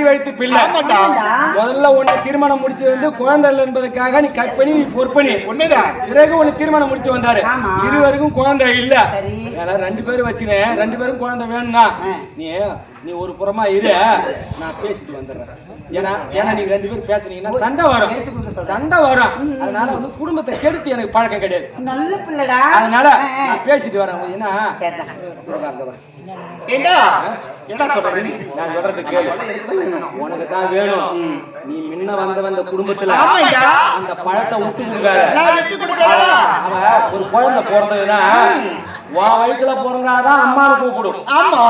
தாய் வயிற்று பிள்ளை. முதல்ல உன்னை திருமணம் முடிச்சு வந்து குழந்தை என்பதற்காக நீ கற்பனி நீ பொறுப்பனி உண்மைதான் பிறகு உன்னை திருமணம் முடிச்சு வந்தாரு ஆமா. இருவருக்கும் குழந்தை இல்ல. ஏன்னா ரெண்டு பேரும் வச்சுனேன் ரெண்டு பேரும் குழந்தை வேணும்னா. நீ நீ ஒரு புறமா இரு நான் பேசிட்டு வந்துடுறேன் ஏன்னா ஏன்னா நீங்க ரெண்டு பேரும் பேசுனீங்கன்னா சண்டை வரும். சண்டை. வரும். அதனால வந்து குடும்பத்தை கெடுத்து எனக்கு பழக்கம் கிடையாது. நல்ல பிள்ளைடா. அதனால. நான் பேசிட்டு வரேன். ஏன்னா நான் சொல்றது கேளு. உனக்கு தான் வேணும். நீ முன்ன வந்த வந்த குடும்பத்துல. அந்த பழத்தை விட்டு கொடுக்காத. ஒரு குழந்தை பிறந்ததுன்னா உன் வயிற்றுல பிறந்தாதான் அம்மானு கூப்பிடும். ஆமா.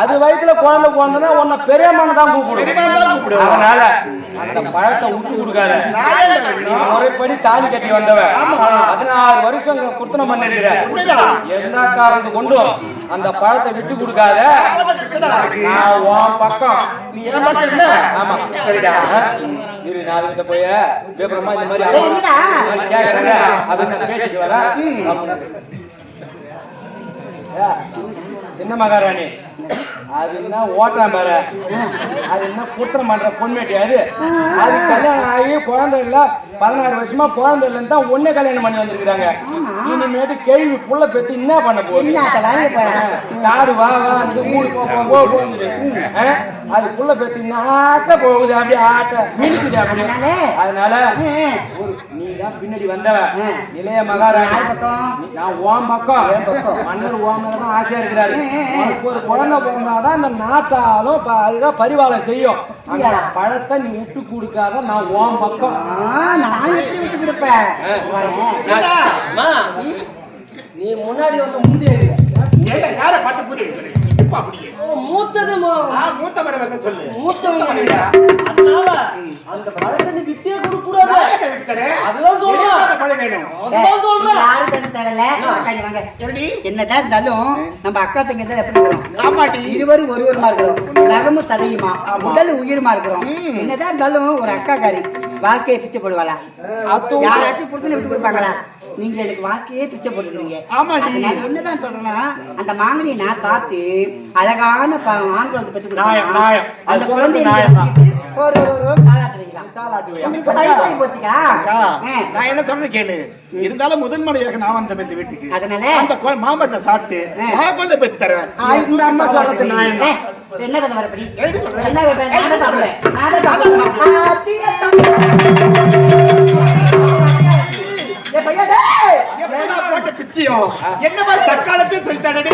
அது வயிற்றுல குழந்தை பிறந்ததுன்னா உன்னை பெரியம்மானு தான் கூப்பிடும். அதனால அந்த பழத்தை விட்டு கொடுக்காத? முறைப்படி தாலி கட்டி வந்தவ ஆமா. பதினாறு வருஷம் குர்த்தனம் பண்ணிருக்கிற. எல்லா காரணத்து கொண்டும் அந்த பழத்தை விட்டு கொடுக்காத. நான் உன் பக்கம். நீ ஏன் பக்கம் இல்ல ஆமா. சரிடா. இரு நான் அதுகிட்ட போய் விபரமா இந்த மாதிரி அப்படின்னு பேசிட்டு வரேன். சின்ன மகாராணி. அது என்ன ஓட்டா மேல அது என்ன புத்திரம் பண்ற பொன்மேட்டி அது. அது கல்யாணம் ஆகி குழந்தை இல்ல பதினாறு வருஷமா குழந்தை இல்லைன்னு தான் ஒன்னே கல்யாணம் பண்ணி வந்திருக்காங்க இனிமேட்டு கேள்வி புள்ள பெத்து என்ன பண்ண போகுது? காடு வா வா போகுது? அது புள்ள பெத்து நாட்ட போகுது? அப்படியே ஆட்ட மினுக்குது அப்படியே. அதனால? நீ தான் பின்னாடி வந்தவ. இளைய? நீ- நான் ஓம் பக்கம். மன்னர் ஓம் தான் ஆசையா இருக்கிறாரு. ஒரு குழந்தை பிறந்தாதான் இந்த நாட்டாலும் ப- அதுதான் பரிவாரம் செய்யும். அந்த. பழத்தை நீ விட்டு கொடுக்காத நான் ஓம் பக்கம். ஆ, நான் எப்படி விட்டு கொடுப்பேன்? வரேன். அம்மா, நீ முன்னாடி வந்து முந்தைய ஏண்டா யாரை பார்த்து புரியுது இப்ப அப்படியே. மூத்ததுமா ஆ மூத்த மருமக சொல்லு. அதனால அந்த நீ விட்டே கொடுக்கூடாது? அதுதான் சொல்றேன். பழம் வேணும்? அதுதான் சொல்றேன். யாரும். எப்படி என்னதான் இருந்தாலும் நம்ம அக்கா தங்கத்தை எப்படி ஆமாட்டி இருவரும் ஒருவருமா இருக்கிறோம். நகமும் சதையுமா. உடல் உயிருமா இருக்கிறோம். என்னதான் இருந்தாலும் ஒரு அக்கா காரி வாழ்க்கையை பிச்சை போடுவாளா? யாராச்சும் புருஷனை விட்டு கொடுப்பாங்களா? நீங்க எனக்கு வாழ்க்கையே பிச்சை. நான் என்னதான் சொல்றேன்னா அந்த மாங்கனியை நான் சாப்பிட்டு அழகான ஆண் குழந்தை பெற்று. அந்த. வச்சுக்கிட்டு ஒரு ஒரு. நான் என்ன சொன்னேன் கேளு இருந்தாலும் முதல் முறையாக நான் வந்த இந்த வீட்டுக்கு அதனால? அந்த மாம்பழத்தை சாப்பிட்டு குழந்தை தரேன் அம்மா சொல்றது நியாயம் தான். ஏய், என்ன கதை வரப்படி எழுதி சொல்றேன். என்ன கதை? நான் தான் என்ன மாதிரி தற்காலத்தையும் சொல்லித்தானடி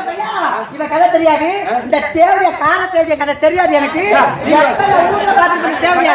பையா, இவன் கதை தெரியாது இந்த தேவைய கார தேவைய கதை தெரியாது எனக்கு எத்தனை ஊர்ல பார்த்துட்டு தேவையா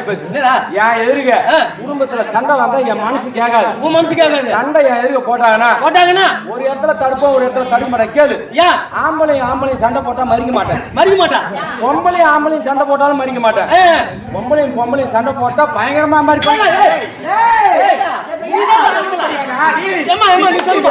பேசு. என்னடா? என் எதிரிங்க. ஆ. குடும்பத்துல சண்டை வந்தா என் மனசு கேட்காது உன் மனசுக்காக சண்டை என் எதிர்க்க போட்டாங்கன்னா போட்டாங்கன்னா ஒரு இடத்துல தடுப்போம் ஒரு இடத்துல தடுக்க மாட்டேன் கேளு ஏன் ஆம்பளையும் ஆம்பளையும் சண்டை போட்டா மறிக்க மாட்டேன் மறிக்க மாட்டான் பொம்பளையும் ஆம்பளையும் சண்டை போட்டாலும் மறிக்க மாட்டேன் பொம்பளையும் பொம்பளையும் சண்டை போட்டா பயங்கரமா மறிப்பேன் ஏய், ஏம்மா, ஏம்மா, நீ சொல்லுமா?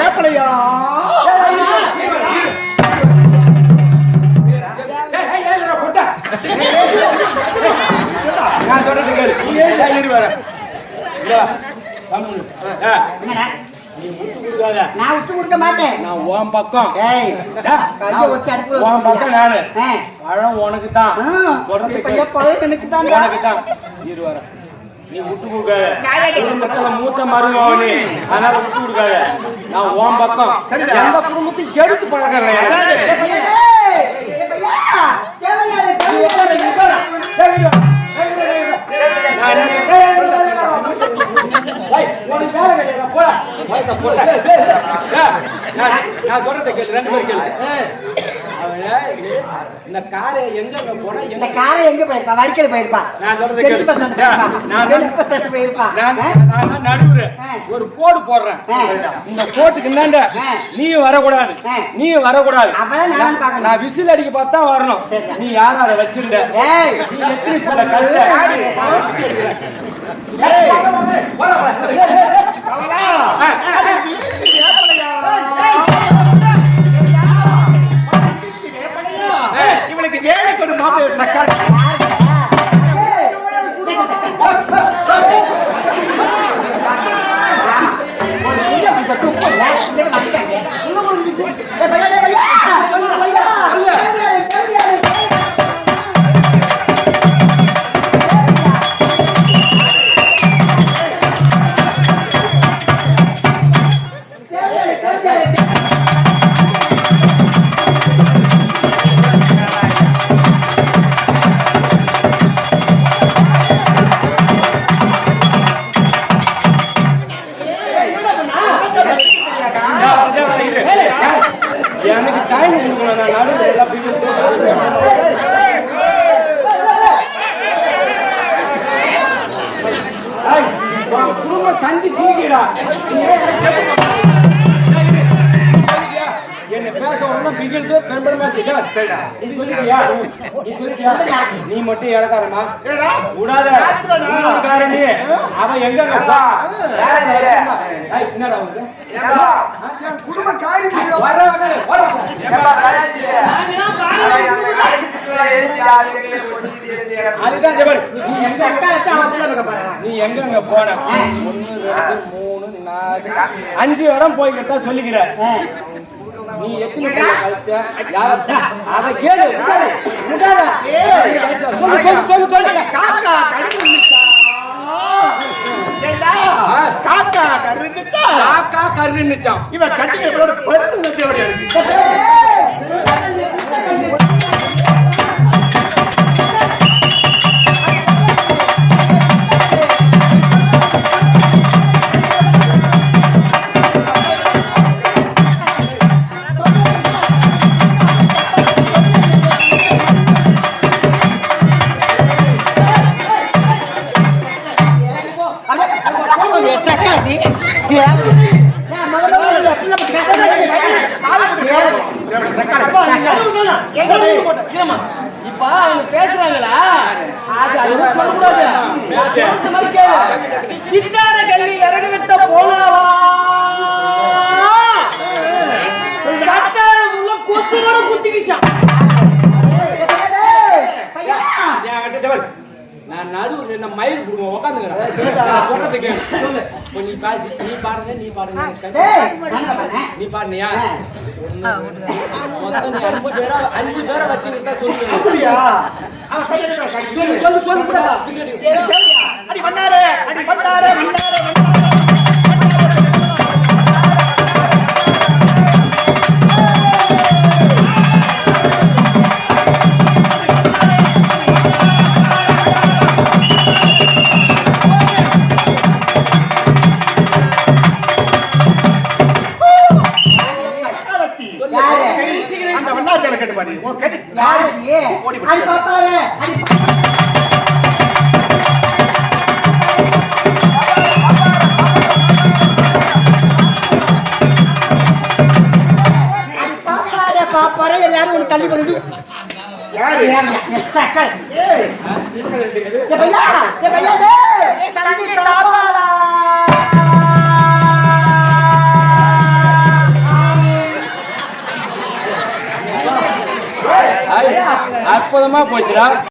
நீ கொடுக்காத. நான் விட்டு கொடுக்க மாட்டேன் நான் உன் பக்கம் ஏய் ஏய், கையை வச்சு அடுப்புல உன் பக்கம் நானு ஆ. பழம் உனக்கு தான். எப்ப எனக்கு தான் உனக்கு தான் இரு வரேன். நீ விட்டு கொடுக்காத குடும்பத்துல மூத்த மருமகன் நீ அதனால விட்டு கொடுக்காத நான் உன் பக்கம் சரிதான். எந்த குடும்பத்தையும் கெடுத்து பழக்கிறேன் நான் சொல்றதை கேளு ரெண்டு பேரும் கேளு. இந்த காரை எங்க போனா இந்த காரை எங்க போயிருப்பா? வடிக்கல போயிருப்பா? நான் சொல்றது கேளு. நான் நான் பர்சன்ட் போயிருப்பா நான்? நான் நடுவுற. ஒரு கோடு போடுறேன். இந்த கோட்டுக்கு என்னண்ட. நீயும் வரக்கூடாது. நீயும் வரக்கூடாது. நான் விசில் அடிக்க பார்த்தா வரணும். நீ யார அதை வச்சிருந்த? நீ எத்தனை புள்ள கழிச்ச? இவளுக்கு வேலை கொடு மாப்பிள்ளை பேச ஒண்ணும் பெரும்பெருமா நீ மட்டும் இறக்காரமா விடாத. நீ அவன் எங்க என்னடா வந்து குடும்ப காரியம் வர வர வர அதுதான் ஜெபர் நீ எங்க நீ எங்க எங்க போன? ஒன்னு ரெண்டு மூணு நாலு அஞ்சு இடம் போய்கிட்டா சொல்லிக்கிற. நீ எத்தனை கழிச்ச? யார- அதை கேளு. காக்கா. காக்கா கருந்துச்சா காக்கா கருன்னுச்சான் இவன் கட்டிங்க இவளோட பருந்து இரும்மா. இப்ப அவங்க பேசுறாங்களா அது அது சொல்லக்கூடாது இந்த மாதிரி கேளு. இத்தார கள்ளி விறகு வெட்ட போனாவா நான் நடுவு நின்ன மயிர் குடும்பம் உட்காந்துக்கிறேன் சொல்றது கேளு. சொல்லு. இப்ப நீ பேசி நீ பாருங்க நீ பாருங்க. நீ பாருனியா? மொத்தம் நீ அஞ்சு பேரா அஞ்சு பேரை வச்சுக்கிட்டா சொல்லுங்க சொல்லு சொல்லு சொல்லு கூட ஓடி பாப்பாரு எல்லாரும் உனக்கு தள்ளி கொடுது யாரு சக்கல் ஏய் ஏ பையா ஏ பையா டேய் தள்ளி தரப்பாரா அற்புதமா போச்சுடா.